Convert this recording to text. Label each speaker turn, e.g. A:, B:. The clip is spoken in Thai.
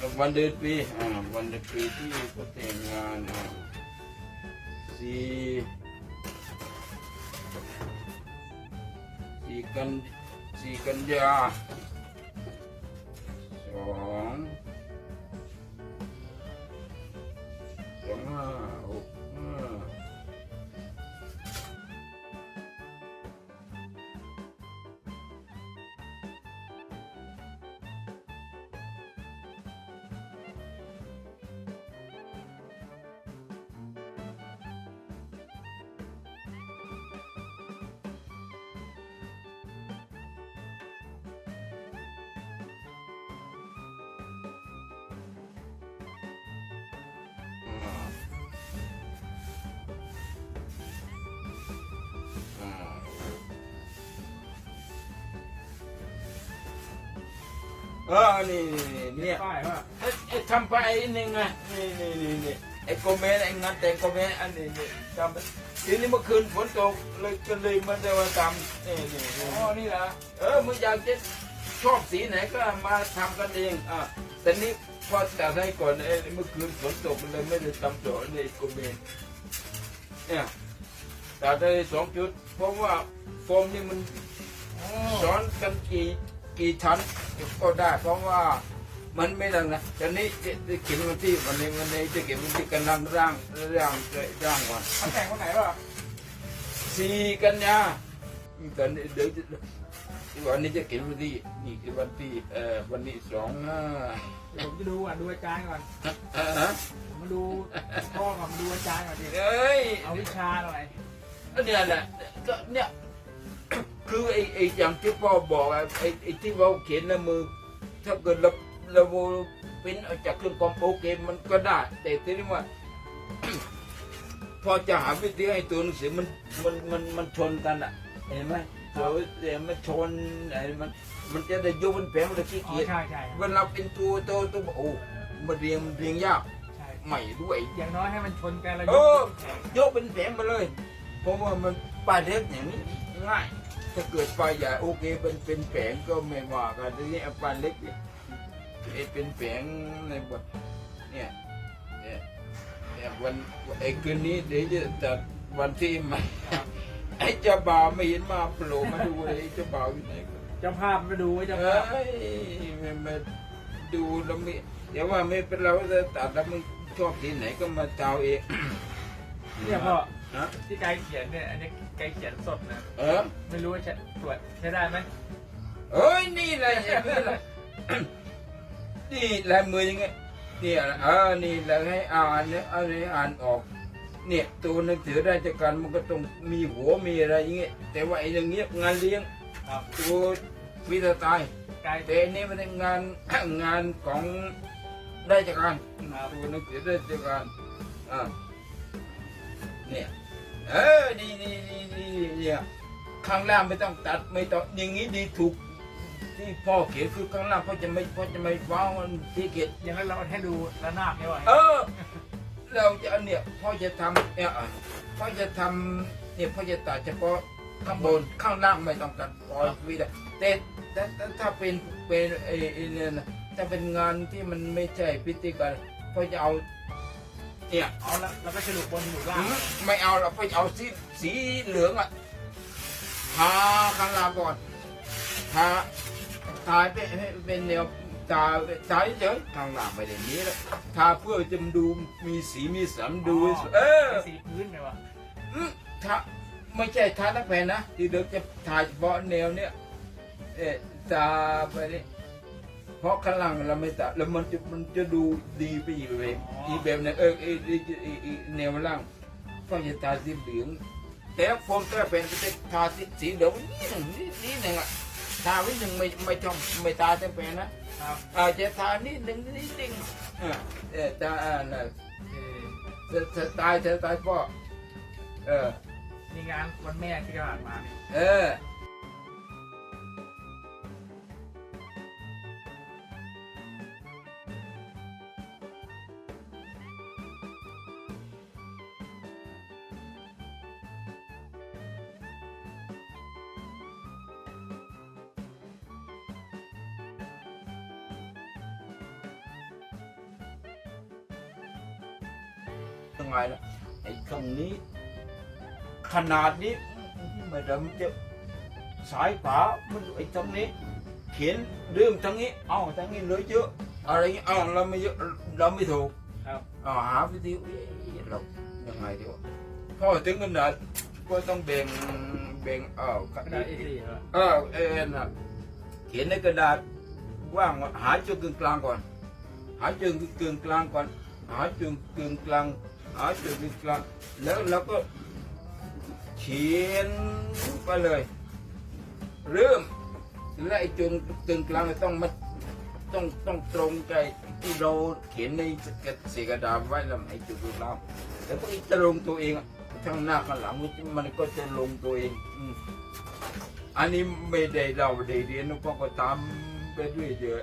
A: กันวันเดือนปีอ่าวันเดือนปีที่เขาแต่งงานอ่าสี่สี่กันสี่กันยาสอง เออ นี่นี่เนี่ย
B: ป้ายว่า
A: เอ้ยเอ้ยทำไปไอ้นี่ไงนี่นี่นี่นี่ไอ้โกเมนไอ้งานแต่งโกเมนอันนี้นี่ทำไปทีนี้เมื่อคืนฝนตกเลยก็เลยมาเดินทำนี่นี่นี่
B: อ๋อ นี่เหรอ
A: เออ มึงอยากจะชอบสีไหนก็มาทำกันเอง อะแต่นี้พอจัดให้ก่อนไอ้เมื่อคืนฝนตกมันเลยไม่ได้ทำต่อในโกเมนเนี่ยจัดได้สองจุด เพราะว่าโฟมนี่มัน
B: อ๋อ
A: ซ้อนกันกี่กี่ชั้น ก็ได้ เพราะว่ามันไม่ดังนะตอนนี้จะจะเขียนวันที่วันนี้วันนี้จะเขียนวันที่กันนังร่างร่างร่างวัน
B: เขาแต่งวันไหนวะ
A: สี่กันยาตอนนี้เดี๋ยวจะวันนี้จะเขียนวันที่นี่คือวันที่เอ่อวันนี้สองห้า
B: เดี๋ยวผมจะดูก่อนดูอาจารย์ก่อน
A: เอ่อฮะ
B: ผมมาดูพ่อก่อนมาดูอาจารย์ก่อนดิ
A: เอ้ย
B: เอาวิชาหน่อย
A: ก็เนี่ยแหละก็เนี่ย คือไอ้ไอ้อย่างที่พ่อบอกอะไอ้ไอ้ที่เราเขียนในมือ ถ้าเกิดเราเราเป็นเอาจากเครื่องคอมโอเคมันก็ได้ แต่ทีนี้ว่า พอจะหาวิธีให้ตัวหนังสือมันมันมันมันชนกันอะเห็นไหมตัวเดี๋ยวมันชนไอ้มันมันจะได้ยกเป็นแผงมันจะขี้
B: อ๋อ
A: เกียจ
B: ใช่ใช่
A: เวลาเป็นตัวโตตัวโอ้มันเรียงมันเรียงยาก
B: ใช่
A: ใหม่ด้วย
B: อย่างน้อยให้มันชนกันแล้ว
A: เออยกเป็นแผงมาเลย เพราะว่ามันปลายเล็กอย่างนี้ง่าย ถ้าเกิดปลายใหญ่โอเคเป็นเป็นแผงก็ไม่ว่ากันทีนี้เอาปลาเล็กเนี่ยเอ้เป็นแผงในบทเนี่ยเนี่ยเนี่ยวันไอ้คืนนี้เดี๋ยวจะจัดวันที่ใหม่ไอ้เจ้าบ่าวไม่เห็นมาโผล่มาดูเลยไอเจ้าบ่าวอยู่ไหนกัน
B: เจ้าภาพมาดูไว้เจ้า
A: เอ้
B: ภาพ
A: ยไม่มาดูแล้วไม่เดี๋ยวว่าไม่เป็นเราจะตัดแล้วมึงชอบที่ไหนก็มาเจ้าเอง
B: เนี่ยพ่อ
A: ฮะ
B: ที่ไกด์เขียนเนี่ย อันนี้ไกด์เขียนสดนะ
A: เออ
B: ไม่รู้ว่าจะตรวจใช้ได้ไหม
A: เอ้ยนี่แหละเห็นไหมล่ะนี่ลายมือยังไงนี่อะเออนี่แหละให้อ่านเนี่ยเอาให้อ่านออก เนี่ยตัวหนังสือราชการมันก็ต้องมีหัวมีอะไรอย่างเงี้ยแต่ว่าไอ้อย่างเงี้ยงานเลี้ยง
B: ครับ
A: ตัววิทยาตาย
B: ไกด์
A: แต่อันนี้มันเป็นงาน งานของราชการ
B: ครับ
A: ตัวหนังสือราชการอ่าเนี่ย ข้างล่างไม่ต้องตัดไม่ต้องอย่างนี้ดีถูก ที่พ่อเขียนคือข้างล่างพ่อจะไม่พ่อจะไม่ว้าวมันที่เขียน
B: อย่างนั้นเราให้ดูระนาบเนี่ยว่ะ
A: เออ เราจะเอาเนี่ยพ่อจะทำเนี่ยอะพ่อจะทำเนี่ยพ่อจะตัดเฉพาะข้างบนข้างล่างไม่ต้องตัดปล่อยวิดแต่แต่แต่ถ้าเป็นเป็นไอ้ไอ้เนี่ยนะถ้าเป็นงานที่มันไม่ใช่พิธีการพ่อจะเอาเนี่ย
B: เอาละแล้วก็ฉลุบนฉลุบล่า
A: อื
B: ง
A: มไม่เอาเราพ่อจะเอาสีสีเหลืองอะ ทาข้างล่างก่อนทาทาเป็นให้เป็นแนวทาทาเฉยๆข้างล่างไม่ได้มีแล้วทาเพื่อจะดูมีสีมีสันดูให้สวยเออ
B: เป็นสีพื้นไงวะ
A: อืมถ้าไม่ใช่ทาทั้งแผ่นนะที่เด็กจะถ่ายเฉพาะแนวเนี้ยเออตาไปนี่เพราะข้างหลังเราไม่ตัดแล้วมันจะมันจะดูดีไปอีกแบบอีกแบบหนึงเออไอไอ้ไอ้ไอ้แนวล่างก็จะตาสีเหลือง แต่โฟมก็เป็นก็จะทาสีสีเหลืองนี่หนึ่งนี่นี่หนึ่งอะทาไว้หนึ่งไม่ไม่ต้องไม่ตาทั้งแผ่นนะครับอาจจะทานิดหนึ่งนิดหนึ่งเออเออตาอ่าน่ะเออสไตล์สไตล์พ่อเออ
B: มีงานวันแม่ที่กำลังมาเนี่ย
A: เออ ยังไงล่ะไอ้ตรงนี้ ขนาดนี้ไม่ได้มันจะสายฝามันไอ้ตรงนี้ เขียนเรื่องทั้งนี้เอ้าทั้งนี้เหลือเยอะอะไรเงี้ยเอ้าเราไม่เยอะเราไม่ถูก
B: ครับ
A: เอาหาวิธีเอ๊ะเรายังไงดีวะพอถึงขนาดก็ต้องแบ่งแบ่งเอ้าก
B: ระดาษ A4 เหรอ
A: เออเอ็นน่ะเขียนในกระดาษว่างหาจุดกึ่งกลางก่อน หาจุดกึ่งกลางก่อน หาจุดกึ่งกลาง หาจุดกึ่งกลางแล้วเราก็เขียนไปเลย เริ่มและไอ้จุดกึ่งกลางต้องมาต้องต้องตรงใจที่เราเขียนในกระเสกระดาษไว้แล้วไอ้จุดกึ่งกลางแล้วก็จะลงตัวเองอะข้งหน้าข้างหลังมันก็จะลงตัวเองอันนี้ไม่ได้เราได้เรียนนะเพราะก็ตามไปด้วยเยอะ